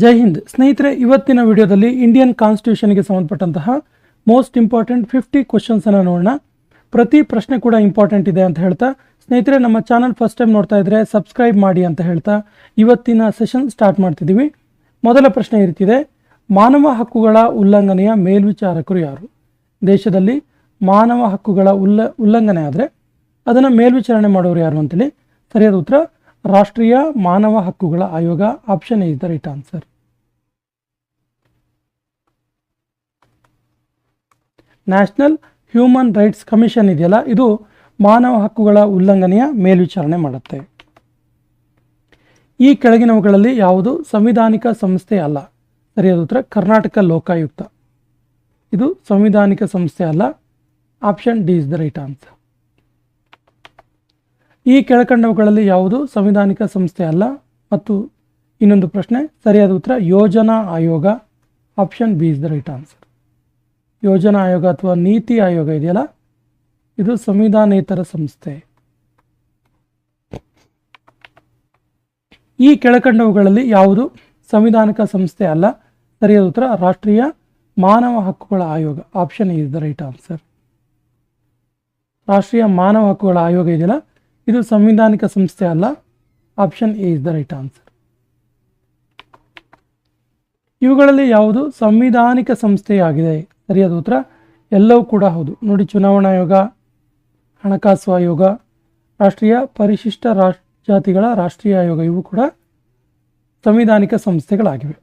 ಜೈ ಹಿಂದ್. ಸ್ನೇಹಿತರೆ, ಇವತ್ತಿನ ವಿಡಿಯೋದಲ್ಲಿ ಇಂಡಿಯನ್ ಕಾನ್ಸ್ಟಿಟ್ಯೂಷನ್ಗೆ ಸಂಬಂಧಪಟ್ಟಂತಹ ಮೋಸ್ಟ್ ಇಂಪಾರ್ಟೆಂಟ್ ಫಿಫ್ಟಿ ಕ್ವಶನ್ಸನ್ನು ನೋಡೋಣ. ಪ್ರತಿ ಪ್ರಶ್ನೆ ಕೂಡ ಇಂಪಾರ್ಟೆಂಟ್ ಇದೆ ಅಂತ ಹೇಳ್ತಾ, ಸ್ನೇಹಿತರೆ, ನಮ್ಮ ಚಾನಲ್ ಫಸ್ಟ್ ಟೈಮ್ ನೋಡ್ತಾ ಇದ್ರೆ ಸಬ್ಸ್ಕ್ರೈಬ್ ಮಾಡಿ ಅಂತ ಹೇಳ್ತಾ, ಇವತ್ತಿನ ಸೆಷನ್ ಸ್ಟಾರ್ಟ್ ಮಾಡ್ತಿದ್ದೀವಿ. ಮೊದಲ ಪ್ರಶ್ನೆ ಈ ರೀತಿದೆ ಮಾನವ ಹಕ್ಕುಗಳ ಉಲ್ಲಂಘನೆಯ ಮೇಲ್ವಿಚಾರಕರು ಯಾರು? ದೇಶದಲ್ಲಿ ಮಾನವ ಹಕ್ಕುಗಳ ಉಲ್ಲ, ಉಲ್ಲಂಘನೆ ಆದರೆ ಅದನ್ನು ಮೇಲ್ವಿಚಾರಣೆ ಮಾಡೋರು ಯಾರು ಅಂತೇಳಿ ಸರಿಯಾದ ಉತ್ತರ ರಾಷ್ಟ್ರೀಯ ಮಾನವ ಹಕ್ಕುಗಳ ಆಯೋಗ option is the right answer national human rights commission ಇದೆಯಲ್ಲ? ಇದು ಮಾನವ ಹಕ್ಕುಗಳ ಉಲ್ಲಂಘನೆಯ ಮೇಲ್ವಿಚಾರಣೆ ಮಾಡುತ್ತೆ. ಈ ಕೆಳಗಿನವುಗಳಲ್ಲಿ ಯಾವುದು ಸಂವಿಧಾನಿಕ ಸಂಸ್ಥೆ ಅಲ್ಲ? ಸರಿಯಾದ ಉತ್ತರ, ಕರ್ನಾಟಕ ಲೋಕಾಯುಕ್ತ. ಇದು ಸಂವಿಧಾನಿಕ ಸಂಸ್ಥೆ ಅಲ್ಲ. Option D is the right answer ಈ ಕೆಳಕಂಡವುಗಳಲ್ಲಿ ಯಾವುದು? ಸಂವಿಧಾನಿಕ ಸಂಸ್ಥೆ ಅಲ್ಲ. ಮತ್ತು ಇನ್ನೊಂದು ಪ್ರಶ್ನೆ, ಸರಿಯಾದ ಉತ್ತರ, ಯೋಜನಾ ಆಯೋಗ. Option B is the right answer. ಯೋಜನಾ ಆಯೋಗ ಅಥವಾ ನೀತಿ ಆಯೋಗ ಇದೆಯಲ್ಲ? ಇದು ಸಂವಿಧಾನೇತರ ಸಂಸ್ಥೆ. ಈ ಕೆಳಕಂಡವುಗಳಲ್ಲಿ ಯಾವುದು? ಸಂವಿಧಾನಿಕ ಸಂಸ್ಥೆ ಅಲ್ಲ. ಸರಿಯಾದ ಉತ್ತರ, ರಾಷ್ಟ್ರೀಯ ಮಾನವ ಹಕ್ಕುಗಳ ಆಯೋಗ. Option is the right answer. ರಾಷ್ಟ್ರೀಯ ಮಾನವ ಹಕ್ಕುಗಳ ಆಯೋಗ ಇದೆಯಲ್ಲ? ಇದು ಸಂವಿಧಾನಿಕ ಸಂಸ್ಥೆ ಅಲ್ಲ. Option A is the right answer ಇವುಗಳಲ್ಲಿ ಯಾವುದು ಸಂವಿಧಾನಿಕ ಸಂಸ್ಥೆಯಾಗಿದೆ? ಸರಿಯಾದ ಉತ್ತರ? ಎಲ್ಲವೂ ಕೂಡ ಹೌದು. ನೋಡಿ, ಚುನಾವಣಾ ಆಯೋಗ, ಹಣಕಾಸು ಆಯೋಗ, ರಾಷ್ಟ್ರೀಯ ಪರಿಶಿಷ್ಟ ಜಾತಿಗಳ ರಾಷ್ಟ್ರೀಯ ಆಯೋಗ, ಇವು ಕೂಡ ಸಂವಿಧಾನಿಕ ಸಂಸ್ಥೆಗಳಾಗಿವೆ.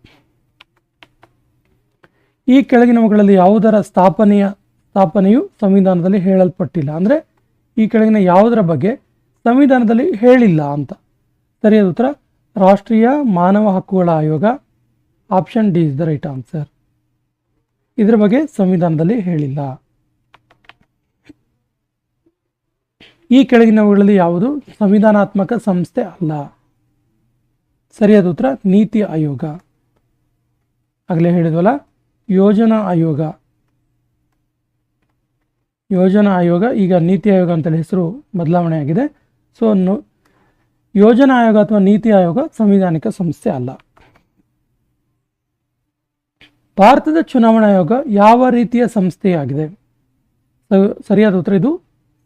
ಈ ಕೆಳಗಿನವುಗಳಲ್ಲಿ ಯಾವುದರ ಸ್ಥಾಪನೆಯ, ಸ್ಥಾಪನೆಯು ಸಂವಿಧಾನದಲ್ಲಿ ಹೇಳಲ್ಪಟ್ಟಿಲ್ಲ. ಅಂದರೆ ಈ ಕೆಳಗಿನ ಯಾವುದರ ಬಗ್ಗೆ ಸಂವಿಧಾನದಲ್ಲಿ ಹೇಳಿಲ್ಲ ಅಂತ. ಸರಿಯಾದ ಉತ್ತರ? ರಾಷ್ಟ್ರೀಯ ಮಾನವ ಹಕ್ಕುಗಳ ಆಯೋಗ. Option D is the right answer. ಇದರ ಬಗ್ಗೆ ಸಂವಿಧಾನದಲ್ಲಿ ಹೇಳಿಲ್ಲ. ಈ ಕೆಳಗಿನವುಗಳಲ್ಲಿ ಯಾವುದು ಸಂವಿಧಾನಾತ್ಮಕ ಸಂಸ್ಥೆ ಅಲ್ಲ? ಸರಿಯಾದ ಉತ್ತರ? ನೀತಿ ಆಯೋಗ. ಆಗಲೇ ಹೇಳಿದ್ವಲ್ಲ? ಯೋಜನಾ ಆಯೋಗ. ಯೋಜನಾ ಆಯೋಗ, ಈಗ ನೀತಿ ಆಯೋಗ ಅಂತೇಳಿ ಹೆಸರು ಬದಲಾವಣೆ ಆಗಿದೆ. ಸೊ ಯೋಜನಾ ಆಯೋಗ ಅಥವಾ ನೀತಿ ಆಯೋಗ ಸಂವಿಧಾನಿಕ ಸಂಸ್ಥೆ ಅಲ್ಲ. ಭಾರತದ ಚುನಾವಣಾ ಆಯೋಗ ಯಾವ ರೀತಿಯ ಸಂಸ್ಥೆಯಾಗಿದೆ? ಸರಿಯಾದ ಉತ್ತರ ಇದು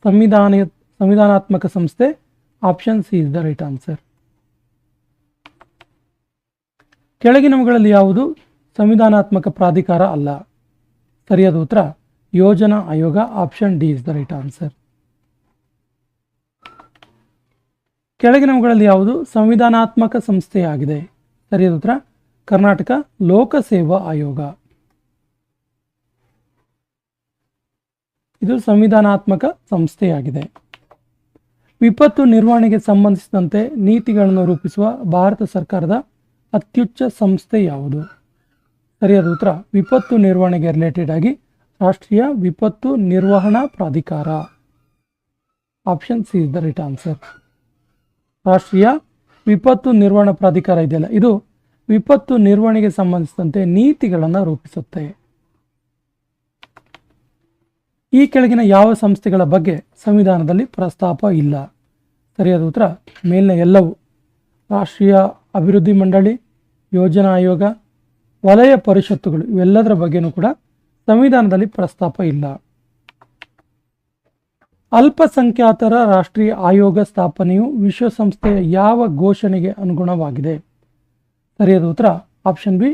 ಸಂವಿಧಾನ ಸಂವಿಧಾನಾತ್ಮಕ ಸಂಸ್ಥೆ. Option C is the right answer ಕೆಳಗಿನವುಗಳಲ್ಲಿ ಯಾವುದು? ಸಂವಿಧಾನಾತ್ಮಕ ಪ್ರಾಧಿಕಾರ ಅಲ್ಲ. ಸರಿಯಾದ ಉತ್ತರ ಯೋಜನಾ ಆಯೋಗ. Option D is the right answer ಕೆಳಗಿನವುಗಳಲ್ಲಿ ಯಾವುದು? ಸಂವಿಧಾನಾತ್ಮಕ ಸಂಸ್ಥೆಯಾಗಿದೆ. ಸರಿಯಾದ ಉತ್ತರ ಕರ್ನಾಟಕ ಲೋಕಸೇವಾ ಆಯೋಗ. ಇದು ಸಂವಿಧಾನಾತ್ಮಕ ಸಂಸ್ಥೆಯಾಗಿದೆ. ವಿಪತ್ತು ನಿರ್ವಹಣೆಗೆ ಸಂಬಂಧಿಸಿದಂತೆ ನೀತಿಗಳನ್ನು ರೂಪಿಸುವ ಭಾರತ ಸರ್ಕಾರದ ಅತ್ಯುಚ್ಚ ಸಂಸ್ಥೆ ಯಾವುದು? ಸರಿಯಾದ ಉತ್ತರ ವಿಪತ್ತು ನಿರ್ವಹಣೆಗೆ ರಿಲೇಟೆಡ್ ಆಗಿ ರಾಷ್ಟ್ರೀಯ ವಿಪತ್ತು ನಿರ್ವಹಣಾ ಪ್ರಾಧಿಕಾರ. Option C is the right answer ರಾಷ್ಟ್ರೀಯ ವಿಪತ್ತು ನಿರ್ವಹಣಾ ಪ್ರಾಧಿಕಾರ ಇದೆಯಲ್ಲ, ಇದು ವಿಪತ್ತು ನಿರ್ವಹಣೆಗೆ ಸಂಬಂಧಿಸಿದಂತೆ ನೀತಿಗಳನ್ನು ರೂಪಿಸುತ್ತೆ. ಈ ಕೆಳಗಿನ ಯಾವ ಸಂಸ್ಥೆಗಳ ಬಗ್ಗೆ ಸಂವಿಧಾನದಲ್ಲಿ ಪ್ರಸ್ತಾಪ ಇಲ್ಲ. ಸರಿಯಾದ ಉತ್ತರ ಮೇಲಿನ ಎಲ್ಲವೂ ರಾಷ್ಟ್ರೀಯ ಅಭಿವೃದ್ಧಿ ಮಂಡಳಿ, ಯೋಜನಾ ಆಯೋಗ, ವಲಯ ಪರಿಷತ್ತುಗಳು ಇವೆಲ್ಲದರ ಬಗ್ಗೆನೂ ಕೂಡ ಸಂವಿಧಾನದಲ್ಲಿ ಪ್ರಸ್ತಾಪ ಇಲ್ಲ. ಅಲ್ಪಸಂಖ್ಯಾತರ ರಾಷ್ಟ್ರೀಯ ಆಯೋಗ ಸ್ಥಾಪನೆಯು ವಿಶ್ವಸಂಸ್ಥೆಯ ಯಾವ ಘೋಷಣೆಗೆ ಅನುಗುಣವಾಗಿದೆ? ಸರಿಯಾದ ಉತ್ತರ ಆಪ್ಷನ್ ಬಿ,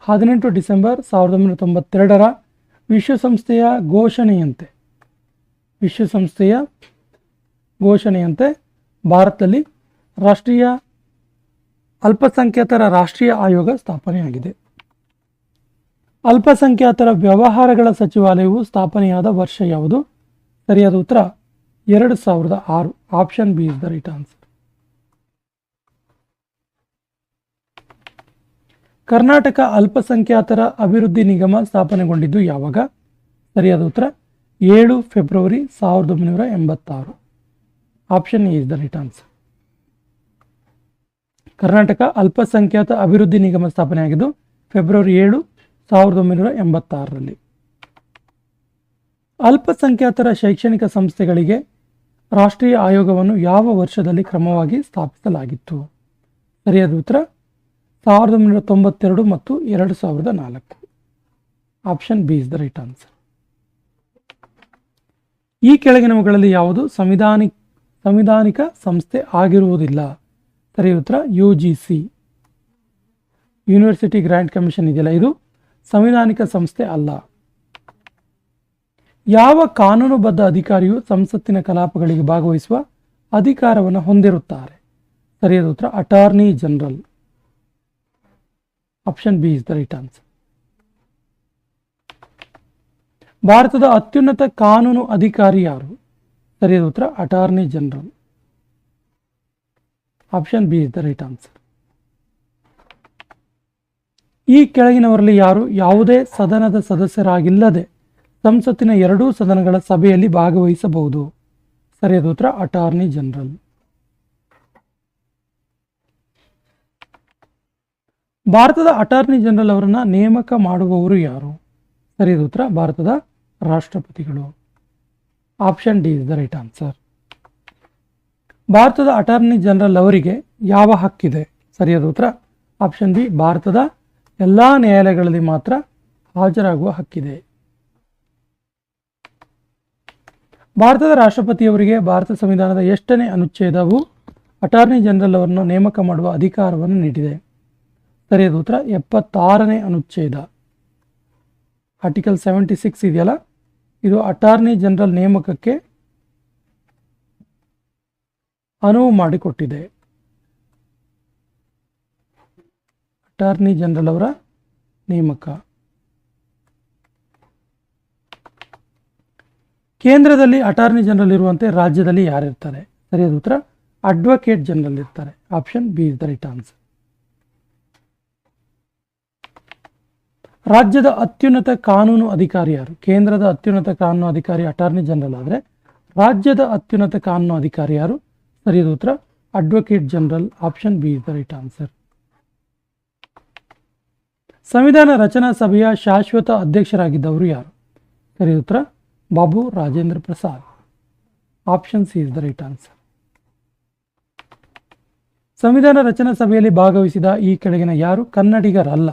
ಹದಿನೆಂಟು ಡಿಸೆಂಬರ್ ಸಾವಿರದ ಒಂಬೈನೂರ ತೊಂಬತ್ತೆರಡರ ವಿಶ್ವಸಂಸ್ಥೆಯ ಘೋಷಣೆಯಂತೆ. ವಿಶ್ವಸಂಸ್ಥೆಯ ಘೋಷಣೆಯಂತೆ ಭಾರತದಲ್ಲಿ ರಾಷ್ಟ್ರೀಯ ಅಲ್ಪಸಂಖ್ಯಾತರ ರಾಷ್ಟ್ರೀಯ ಆಯೋಗ ಸ್ಥಾಪನೆಯಾಗಿದೆ. ಅಲ್ಪಸಂಖ್ಯಾತರ ವ್ಯವಹಾರಗಳ ಸಚಿವಾಲಯವು ಸ್ಥಾಪನೆಯಾದ ವರ್ಷ ಯಾವುದು? ಸರಿಯಾದ ಉತ್ತರ ಎರಡು ಸಾವಿರದ ಆರು. Option B is the right answer Karnataka ಅಲ್ಪಸಂಖ್ಯಾತರ ಅಭಿವೃದ್ಧಿ ನಿಗಮ ಸ್ಥಾಪನೆಗೊಂಡಿದ್ದು ಯಾವಾಗ? ಸರಿಯಾದ ಉತ್ತರ ಏಳು ಫೆಬ್ರವರಿ ಸಾವಿರದ ಒಂಬೈನೂರ ಎಂಬತ್ತಾರು. Option A is the right answer Karnataka ಅಲ್ಪಸಂಖ್ಯಾತ ಅಭಿವೃದ್ಧಿ ನಿಗಮ ಸ್ಥಾಪನೆಯಾಗಿದ್ದು ಫೆಬ್ರವರಿ ಏಳು ಸಾವಿರದ ಒಂಬೈನೂರ ಎಂಬತ್ತಾರರಲ್ಲಿ. ಅಲ್ಪಸಂಖ್ಯಾತರ ಶೈಕ್ಷಣಿಕ ಸಂಸ್ಥೆಗಳಿಗೆ ರಾಷ್ಟ್ರೀಯ ಆಯೋಗವನ್ನು ಯಾವ ವರ್ಷದಲ್ಲಿ ಕ್ರಮವಾಗಿ ಸ್ಥಾಪಿಸಲಾಗಿತ್ತು? ಸರಿಯಾದ ಉತ್ತರ, ಸಾವಿರದ ಒಂಬೈನೂರ ತೊಂಬತ್ತೆರಡು ಮತ್ತು ಎರಡು ಸಾವಿರದ ನಾಲ್ಕು. Option B is the right answer. ಈ ಕೆಳಗಿನವುಗಳಲ್ಲಿ ಯಾವುದು ಸಂವಿಧಾನಿಕ ಸಂವಿಧಾನಿಕ ಸಂಸ್ಥೆ ಆಗಿರುವುದಿಲ್ಲ? ಸರಿ ಉತ್ತರ, U G C. University grant commission ಇದೆಯಲ್ಲ, ಇದು ಸಂವಿಧಾನಿಕ ಸಂಸ್ಥೆ ಅಲ್ಲ. ಯಾವ ಕಾನೂನುಬದ್ಧ ಅಧಿಕಾರಿಯು ಸಂಸತ್ತಿನ ಕಲಾಪಗಳಿಗೆ ಭಾಗವಹಿಸುವ ಅಧಿಕಾರವನ್ನು ಹೊಂದಿರುತ್ತಾರೆ? ಸರಿಯಾದ ಉತ್ತರ attorney general option B is the right answer ಭಾರತದ ಅತ್ಯುನ್ನತ ಕಾನೂನು ಅಧಿಕಾರಿ ಯಾರು? ಸರಿಯಾದ ಉತ್ತರ attorney general option B is the right answer ಈ ಕೆಳಗಿನವರಲ್ಲಿ ಯಾರು? ಯಾವುದೇ ಸದನದ ಸದಸ್ಯರಾಗಿಲ್ಲದೆ ಸಂಸತ್ತಿನ ಎರಡೂ ಸದನಗಳ ಸಭೆಯಲ್ಲಿ ಭಾಗವಹಿಸಬಹುದು. ಸರಿಯಾದ ಉತ್ತರ ಅಟಾರ್ನಿ ಜನರಲ್ ಭಾರತದ ಅಟಾರ್ನಿ ಜನರಲ್ ಅವರನ್ನ ನೇಮಕ ಮಾಡುವವರು ಯಾರು? ಸರಿಯಾದ ಉತ್ತರ, ಭಾರತದ ರಾಷ್ಟ್ರಪತಿಗಳು. Option D is the right answer ಭಾರತದ ಅಟಾರ್ನಿ ಜನರಲ್ ಅವರಿಗೆ ಯಾವ ಹಕ್ಕಿದೆ? ಸರಿಯಾದ ಉತ್ತರ ಆಪ್ಷನ್ ಬಿ ಭಾರತದ ಎಲ್ಲ ನ್ಯಾಯಾಲಯಗಳಲ್ಲಿ ಮಾತ್ರ ಹಾಜರಾಗುವ ಹಕ್ಕಿದೆ. ಭಾರತದ ರಾಷ್ಟ್ರಪತಿಯವರಿಗೆ ಭಾರತ ಸಂವಿಧಾನದ ಎಷ್ಟನೇ ಅನುಚ್ಛೇದವು ಅಟಾರ್ನಿ ಜನರಲ್ ಅವರನ್ನು ನೇಮಕ ಮಾಡುವ ಅಧಿಕಾರವನ್ನು ನೀಡಿದೆ. ಸರಿಯಾದ ಉತ್ತರ, ಎಪ್ಪತ್ತಾರನೇ ಅನುಚ್ಛೇದ. ಆರ್ಟಿಕಲ್ ಸೆವೆಂಟಿ ಸಿಕ್ಸ್ ಇದೆಯಲ್ಲ? ಇದು ಅಟಾರ್ನಿ ಜನರಲ್ ನೇಮಕಕ್ಕೆ ಅನುವು ಮಾಡಿಕೊಟ್ಟಿದೆ. ಅಟಾರ್ನಿ ಜನರಲ್ ಅವರ ನೇಮಕ. ಕೇಂದ್ರದಲ್ಲಿ ಅಟಾರ್ನಿ ಜನರಲ್ ಇರುವಂತೆ ರಾಜ್ಯದಲ್ಲಿ ಯಾರಿರ್ತಾರೆ? ಸರಿಯಾದ ಉತ್ತರ ಅಡ್ವೊಕೇಟ್ ಜನರಲ್ ಇರ್ತಾರೆ. Option B is the right answer ರಾಜ್ಯದ ಅತ್ಯುನ್ನತ ಕಾನೂನು ಅಧಿಕಾರಿ ಯಾರು? ಕೇಂದ್ರದ ಅತ್ಯುನ್ನತ ಕಾನೂನು ಅಧಿಕಾರಿ ಅಟಾರ್ನಿ ಜನರಲ್ ಆದರೆ ರಾಜ್ಯದ ಅತ್ಯುನ್ನತ ಕಾನೂನು ಅಧಿಕಾರಿ ಯಾರು? ಸರಿಯಾದ ಉತ್ತರ advocate general option B is the right answer ಸಂವಿಧಾನ ರಚನಾ ಸಭೆಯ ಶಾಶ್ವತ ಅಧ್ಯಕ್ಷರಾಗಿದ್ದವರು ಯಾರು? ಸರಿಯಾದ ಉತ್ತರ Babu Rajendra Prasad option C is the right answer ಸಂವಿಧಾನ ರಚನಾ ಸಭೆಯಲ್ಲಿ ಭಾಗವಹಿಸಿದ ಈ ಕೆಳಗಿನ ಯಾರು? ಕನ್ನಡಿಗರಲ್ಲ.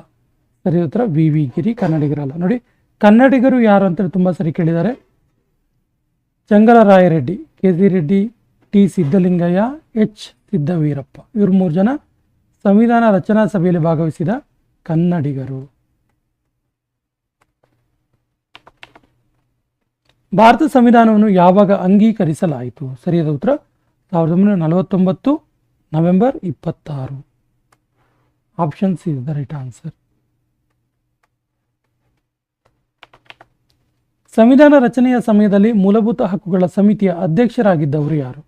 ಸರಿ, ಉತ್ತರ ವಿ ವಿ ಗಿರಿ ಕನ್ನಡಿಗರಲ್ಲ. ನೋಡಿ, ಕನ್ನಡಿಗರು ಯಾರು ಅಂತ ತುಂಬ ಸರಿ ಕೇಳಿದ್ದಾರೆ. Changalarayareddy K C Reddy, T. Siddalingaiah H. Siddaveerappa ಇವರು ಮೂರು ಜನ. ಸಂವಿಧಾನ ರಚನಾ ಸಭೆಯಲ್ಲಿ ಭಾಗವಹಿಸಿದ ಕನ್ನಡಿಗರು. ಭಾರತ ಸಂವಿಧಾನವನ್ನು ಯಾವಾಗ ಅಂಗೀಕರಿಸಲಾಯಿತು? ಸರಿಯಾದ ಉತ್ತರ, ಸಾವಿರದ ಒಂಬೈನೂರ ನಲವತ್ತೊಂಬತ್ತು, ನವೆಂಬರ್ ಇಪ್ಪತ್ತಾರು. Option C is the right answer ಸಂವಿಧಾನ ರಚನೆಯ ಸಮಯದಲ್ಲಿ ಮೂಲಭೂತ ಹಕ್ಕುಗಳ ಸಮಿತಿಯ ಅಧ್ಯಕ್ಷರಾಗಿದ್ದವರು ಯಾರು?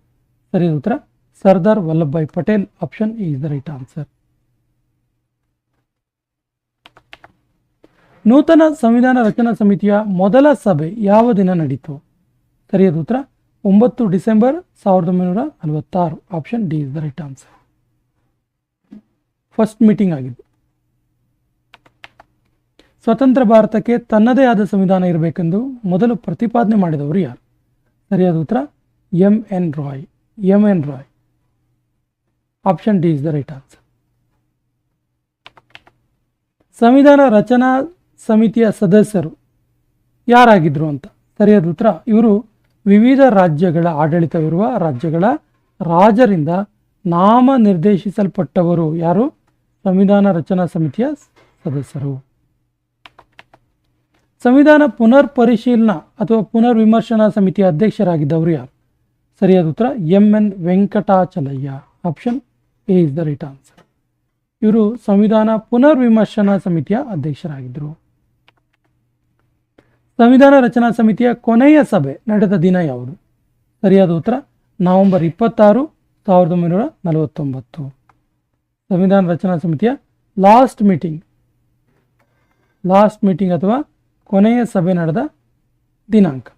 ಸರಿಯಾದ ಉತ್ತರ, Sardar Vallabhbhai Patel. Option is the right answer ನೂತನ ಸಂವಿಧಾನ ರಚನಾ ಸಮಿತಿಯ ಮೊದಲ ಸಭೆ ಯಾವ ದಿನ ನಡೀತು? ಸರಿಯಾದ ಉತ್ತರ, ಒಂಬತ್ತು ಡಿಸೆಂಬರ್ ಸಾವಿರದ ಒಂಬೈನೂರ ನಲವತ್ತಾರು. Option D is the right answer first meeting ಆಗಿದ್ದು. ಸ್ವತಂತ್ರ ಭಾರತಕ್ಕೆ ತನ್ನದೇ ಆದ ಸಂವಿಧಾನ ಇರಬೇಕೆಂದು ಮೊದಲು ಪ್ರತಿಪಾದನೆ ಮಾಡಿದವರು ಯಾರು? ಸರಿಯಾದ ಉತ್ತರ, M N Roy. M N Roy. Option D is the right answer ಸಂವಿಧಾನ ರಚನಾ ಸಮಿತಿಯ ಸದಸ್ಯರು ಯಾರಾಗಿದ್ರು ಅಂತ ಸರಿಯಾದ ಉತ್ತರ, ಇವರು ವಿವಿಧ ರಾಜ್ಯಗಳ ಆಡಳಿತವಿರುವ ರಾಜ್ಯಗಳ ರಾಜರಿಂದ ನಾಮ ನಿರ್ದೇಶಿಸಲ್ಪಟ್ಟವರು ಯಾರು? ಸಂವಿಧಾನ ರಚನಾ ಸಮಿತಿಯ ಸದಸ್ಯರು. ಸಂವಿಧಾನ ಪುನರ್ ಪರಿಶೀಲನಾ ಅಥವಾ ಪುನರ್ ವಿಮರ್ಶನಾ ಸಮಿತಿಯ ಅಧ್ಯಕ್ಷರಾಗಿದ್ದವರು ಯಾರು? ಸರಿಯಾದ ಉತ್ತರ, M N Venkatachaliah. Option A is the right answer. ಇವರು ಸಂವಿಧಾನ ಪುನರ್ ವಿಮರ್ಶನಾ ಸಮಿತಿಯ ಅಧ್ಯಕ್ಷರಾಗಿದ್ದರು. ಸಂವಿಧಾನ ರಚನಾ ಸಮಿತಿಯ ಕೊನೆಯ ಸಭೆ ನಡೆದ ದಿನ ಯಾವುದು? ಸರಿಯಾದ ಉತ್ತರ, ನವೆಂಬರ್ ಇಪ್ಪತ್ತಾರು, ಸಾವಿರದ ಒಂಬೈನೂರ ನಲವತ್ತೊಂಬತ್ತು. ಸಂವಿಧಾನ ರಚನಾ ಸಮಿತಿಯ ಲಾಸ್ಟ್ ಮೀಟಿಂಗ್. ಲಾಸ್ಟ್ ಮೀಟಿಂಗ್ ಅಥವಾ ಕೊನೆಯ ಸಭೆ ನಡೆದ ದಿನಾಂಕ.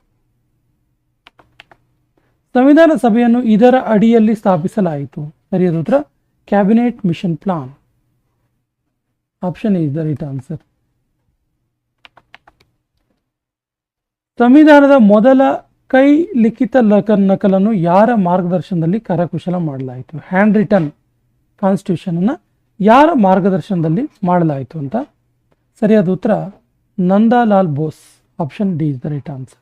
ಸಂವಿಧಾನ ಸಭೆಯನ್ನು ಇದರ ಅಡಿಯಲ್ಲಿ ಸ್ಥಾಪಿಸಲಾಯಿತು. ಸರಿಯಾದ ಉತ್ತರ, cabinet mission plan. Option is the right answer. ಸಂವಿಧಾನದ ಮೊದಲ ಕೈ ಲಿಖಿತ ಲಕ, ನಕಲನ್ನು ಯಾರ ಮಾರ್ಗದರ್ಶನದಲ್ಲಿ ಕರಕುಶಲ ಮಾಡಲಾಯಿತು? ಹ್ಯಾಂಡ್ ರಿಟರ್ನ್ ಕಾನ್ಸ್ಟಿಟ್ಯೂಷನನ್ನು ಯಾರ ಮಾರ್ಗದರ್ಶನದಲ್ಲಿ ಮಾಡಲಾಯಿತು ಅಂತ? ಸರಿಯಾದ ಉತ್ತರ Nandalal Bose option D is the right answer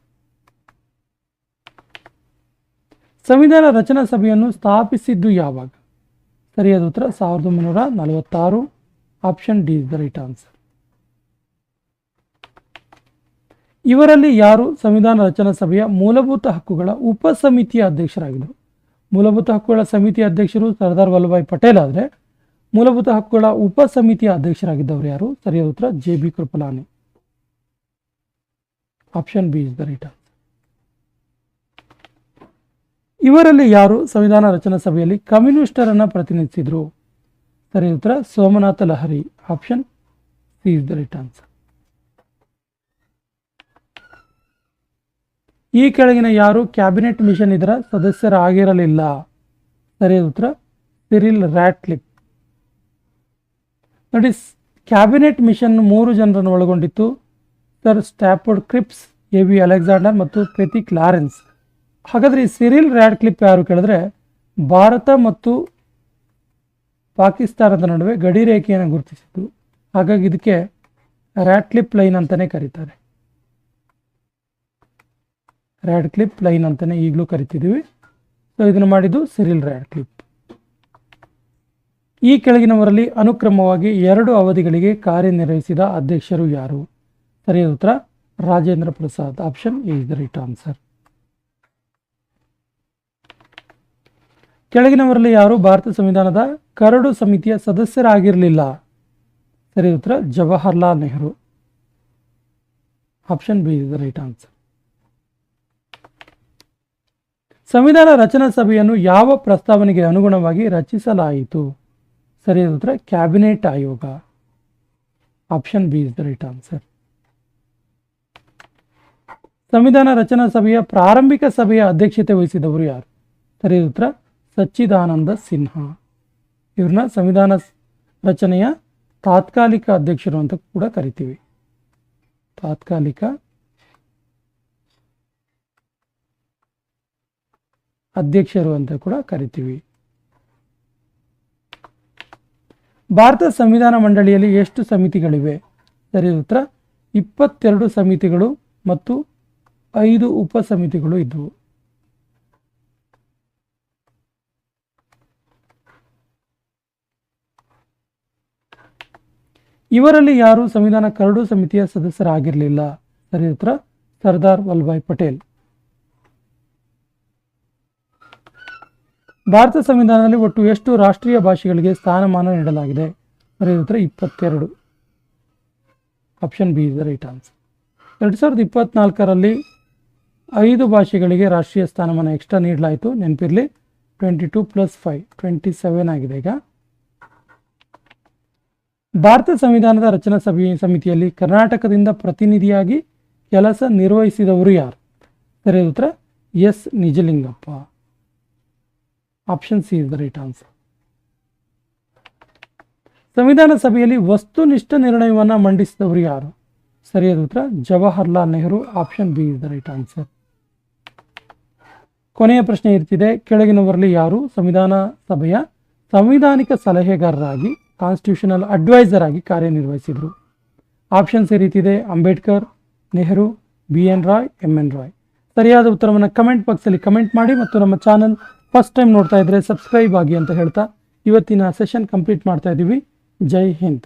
ಸಂವಿಧಾನ ರಚನಾ ಸಭೆಯನ್ನು ಸ್ಥಾಪಿಸಿದ್ದು ಯಾವಾಗ? ಸರಿಯಾದ ಉತ್ತರ ಸಾವಿರದ ಒಂಬೈನೂರ ನಲವತ್ತಾರು option D is the right answer ಇವರಲ್ಲಿ ಯಾರು ಸಂವಿಧಾನ ರಚನಾ ಸಭೆಯ ಮೂಲಭೂತ ಹಕ್ಕುಗಳ ಉಪಸಮಿತಿಯ ಅಧ್ಯಕ್ಷರಾಗಿದ್ದರು? ಮೂಲಭೂತ ಹಕ್ಕುಗಳ ಸಮಿತಿಯ ಅಧ್ಯಕ್ಷರು ಸರ್ದಾರ್ ವಲ್ಲಭಾಯ್ ಪಟೇಲ್ ಆದರೆ ಮೂಲಭೂತ ಹಕ್ಕುಗಳ ಉಪಸಮಿತಿಯ ಅಧ್ಯಕ್ಷರಾಗಿದ್ದವರು ಯಾರು? ಸರಿಯಾದ ಉತ್ತರ, J B Kripalani. Option B is the right ಇವರಲ್ಲಿ ಯಾರು ಸಂವಿಧಾನ ರಚನಾ ಸಭೆಯಲ್ಲಿ ಕಮ್ಯುನಿಸ್ಟರನ್ನು ಪ್ರತಿನಿಧಿಸಿದ್ರು? ಸರಿಯಾದ ಉತ್ತರ, Somnath Lahiri. Option C is the right answer ಈ ಕೆಳಗಿನ ಯಾರು ಕ್ಯಾಬಿನೆಟ್ ಮಿಷನ್ ಇದರ ಸದಸ್ಯರಾಗಿರಲಿಲ್ಲ? ಸರಿಯಾದ ಉತ್ತರ, ಸಿರಿಲ್ ರ್ಯಾಟ್ಲಿಪ್ ನೋಡಿ ಕ್ಯಾಬಿನೆಟ್ ಮಿಷನ್ ಮೂರು ಜನರನ್ನು ಒಳಗೊಂಡಿತ್ತು. Sir Stafford Cripps, A V Alexander ಮತ್ತು ಕ್ರೆತಿಕ್ ಲಾರೆನ್ಸ್ ಹಾಗಾದರೆ ಈ ಸಿರಿಲ್ ರ್ಯಾಡ್ ಕ್ಲಿಪ್ ಯಾರು ಕೇಳಿದ್ರೆ, ಭಾರತ ಮತ್ತು ಪಾಕಿಸ್ತಾನದ ನಡುವೆ ಗಡಿ ರೇಖೆಯನ್ನು ಗುರುತಿಸಿದ್ದು ಹಾಗಾಗಿ ಇದಕ್ಕೆ ರ್ಯಾಡ್ ಕ್ಲಿಪ್ ಲೈನ್ ಅಂತಲೇ ಕರೀತಾರೆ. ರ್ಯಾಡ್ ಕ್ಲಿಪ್ ಲೈನ್ ಅಂತಲೇ ಈಗಲೂ ಕರಿತಿದ್ದೀವಿ. ಸೊ ಇದನ್ನು ಮಾಡಿದ್ದು ಸಿರಿಲ್ ರ್ಯಾಡ್ ಕ್ಲಿಪ್ ಈ ಕೆಳಗಿನವರಲ್ಲಿ ಅನುಕ್ರಮವಾಗಿ ಎರಡು ಅವಧಿಗಳಿಗೆ ಕಾರ್ಯನಿರ್ವಹಿಸಿದ ಅಧ್ಯಕ್ಷರು ಯಾರು? ಸರಿಯಾದ ಉತ್ತರ, Rajendra Prasad. Option is the right answer ಕೆಳಗಿನವರಲ್ಲಿ ಯಾರು ಭಾರತ ಸಂವಿಧಾನದ ಕರಡು ಸಮಿತಿಯ ಸದಸ್ಯರಾಗಿರಲಿಲ್ಲ? ಸರಿಯಾದ ಉತ್ತರ, Jawaharlal Nehru. Option B is the right answer ಸಂವಿಧಾನ ರಚನಾ ಸಭೆಯನ್ನು ಯಾವ ಪ್ರಸ್ತಾವನೆಗೆ ಅನುಗುಣವಾಗಿ ರಚಿಸಲಾಯಿತು? ಸರಿಯಾದ ಉತ್ತರ, ಕ್ಯಾಬಿನೆಟ್ ಆಯೋಗ. Option B is the right answer. ಸಂವಿಧಾನ ರಚನಾ ಸಭೆಯ ಪ್ರಾರಂಭಿಕ ಸಭೆಯ ಅಧ್ಯಕ್ಷತೆ ವಹಿಸಿದವರು ಯಾರು? ಸರಿಯಾದ ಉತ್ತರ, ಸಚ್ಚಿದಾನಂದ ಸಿನ್ಹಾ. ಇವ್ರನ್ನ ಸಂವಿಧಾನ ರಚನೆಯ ತಾತ್ಕಾಲಿಕ ಅಧ್ಯಕ್ಷರು ಅಂತ ಕೂಡ ಕರಿತೀವಿ. ತಾತ್ಕಾಲಿಕ ಅಧ್ಯಕ್ಷರು ಅಂತ ಕೂಡ ಕರಿತೀವಿ. ಭಾರತ ಸಂವಿಧಾನ ಮಂಡಳಿಯಲ್ಲಿ ಎಷ್ಟು ಸಮಿತಿಗಳಿವೆ? ಸರಿ, ಉತ್ತರ. ಇಪ್ಪತ್ತೆರಡು ಸಮಿತಿಗಳು ಮತ್ತು ಐದು ಉಪ ಸಮಿತಿಗಳು ಇದ್ದವು ಇವರಲ್ಲಿ ಯಾರು ಸಂವಿಧಾನ ಕರಡು ಸಮಿತಿಯ ಸದಸ್ಯರಾಗಿರಲಿಲ್ಲ. ಸರಿ, ಉತ್ತರ. ಸರ್ದಾರ್ ವಲ್ಲಭಾಯ್ ಪಟೇಲ್. ಭಾರತ ಸಂವಿಧಾನದಲ್ಲಿ ಒಟ್ಟು ಎಷ್ಟು ರಾಷ್ಟ್ರೀಯ ಭಾಷೆಗಳಿಗೆ ಸ್ಥಾನಮಾನ ನೀಡಲಾಗಿದೆ? ಉತ್ತರ ಇಪ್ಪತ್ತೆರಡು. Option B is the right answer ಎರಡು ಸಾವಿರದ ಇಪ್ಪತ್ನಾಲ್ಕರಲ್ಲಿ ಐದು ಭಾಷೆಗಳಿಗೆ ರಾಷ್ಟ್ರೀಯ ಸ್ಥಾನಮಾನ ಎಕ್ಸ್ಟ್ರಾ ನೀಡಲಾಯಿತು. ನೆನಪಿರಲಿ twenty two plus five twenty seven ಆಗಿದೆ ಈಗ. ಭಾರತ ಸಂವಿಧಾನದ ರಚನಾ ಸಭೆ ಸಮಿತಿಯಲ್ಲಿ ಕರ್ನಾಟಕದಿಂದ ಪ್ರತಿನಿಧಿಯಾಗಿ ಕೆಲಸ ನಿರ್ವಹಿಸಿದವರು ಯಾರು? ಸರಿಯಾದ ಉತ್ತರ S. Nijalingappa. Option C is the right answer ಸಂವಿಧಾನ ಸಭೆಯಲ್ಲಿ ವಸ್ತುನಿಷ್ಠ ನಿರ್ಣಯವನ್ನು ಮಂಡಿಸಿದವರು ಯಾರು? ಸರಿಯಾದ ಉತ್ತರ, Jawaharlal Nehru. Option B is the right answer ಕೊನೆಯ ಪ್ರಶ್ನೆ ಇರ್ತಿದೆ, ಕೆಳಗಿನವರಲ್ಲಿ ಯಾರು ಸಂವಿಧಾನ ಸಭೆಯ ಸಂವಿಧಾನಿಕ ಸಲಹೆಗಾರರಾಗಿ ಕಾನ್ಸ್ಟಿಟ್ಯೂಷನಲ್ ಅಡ್ವೈಸರ್ ಆಗಿ ಕಾರ್ಯನಿರ್ವಹಿಸಿದರು? ಆಪ್ಷನ್ಸ್ ಈ ರೀತಿದೆ Ambedkar, Nehru B N Rau M N Roy. ಸರಿಯಾದ ಉತ್ತರವನ್ನು ಕಮೆಂಟ್ ಬಾಕ್ಸಲ್ಲಿ ಕಮೆಂಟ್ ಮಾಡಿ ಮತ್ತು ನಮ್ಮ ಚಾನಲ್ ಫಸ್ಟ್ ಟೈಮ್ ನೋಡ್ತಾ ಇದ್ರೆ ಸಬ್ಸ್ಕ್ರೈಬ್ ಆಗಿ ಅಂತ ಹೇಳ್ತಾ. ಇವತ್ತಿನ ಸೆಷನ್ ಕಂಪ್ಲೀಟ್ ಮಾಡ್ತಾ ಇದ್ದೀವಿ ಜೈ ಹಿಂದ್.